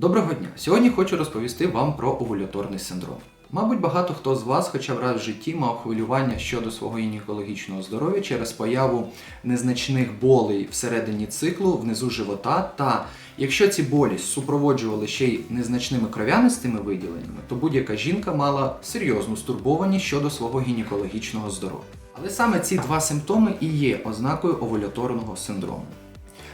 Доброго дня! Сьогодні хочу розповісти вам про овуляторний синдром. Мабуть, багато хто з вас хоча б раз в житті мав хвилювання щодо свого гінекологічного здоров'я через появу незначних болей всередині циклу, внизу живота. Та якщо ці болі супроводжували ще й незначними кров'янистими виділеннями, то будь-яка жінка мала серйозну стурбованість щодо свого гінекологічного здоров'я. Але саме ці два симптоми і є ознакою овуляторного синдрому.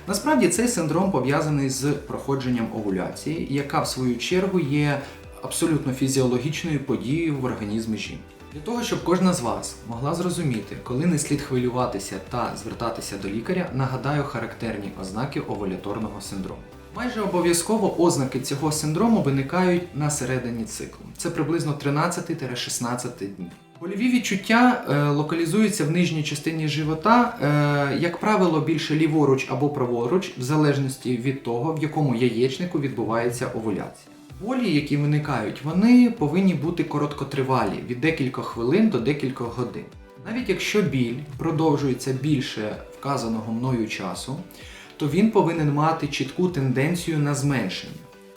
Насправді цей синдром пов'язаний з проходженням овуляції, яка в свою чергу є абсолютно фізіологічною подією в організмі жінки. Для того, щоб кожна з вас могла зрозуміти, коли не слід хвилюватися та звертатися до лікаря, нагадаю характерні ознаки овуляторного синдрому. Майже обов'язково ознаки цього синдрому виникають на середині циклу. Це приблизно 13-16 днів. Больові відчуття е, локалізуються в нижній частині живота, е, як правило, більше ліворуч або праворуч, в залежності від того, в якому яєчнику відбувається овуляція. Болі, які виникають, вони повинні бути короткотривалі від декількох хвилин до декількох годин. Навіть якщо біль продовжується більше вказаного мною часу, то він повинен мати чітку тенденцію на зменшення.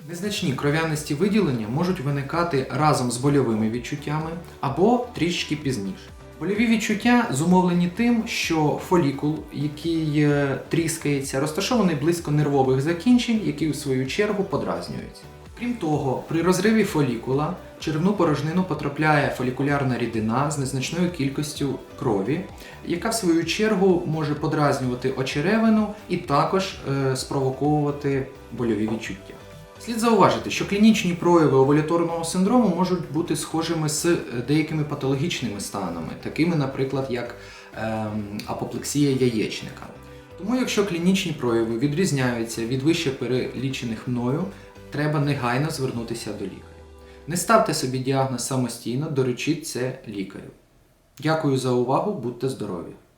Незначні кров'янисті виділення можуть виникати разом з больовими відчуттями або трішки пізніше. Больові відчуття зумовлені тим, що фолікул, який е, тріскається, розташований близько нервових закінчень, які у свою чергу подразнюються. Крім того, при розриві фолікула в черевну порожнину потрапляє фолікулярна рідина з незначною кількістю крові, яка в свою чергу може подразнювати очеревину і також е, спровоковувати больові відчуття. Слід зауважити, що клінічні прояви овуляторного синдрому можуть бути схожими з е, деякими патологічними станами, такими, наприклад, як ем, апоплексія яєчника. Тому, якщо клінічні прояви відрізняються від вище перелічених мною, треба негайно звернутися до лікаря. Не ставте собі діагноз самостійно, доручіть це лікарю. Дякую за увагу, будьте здорові!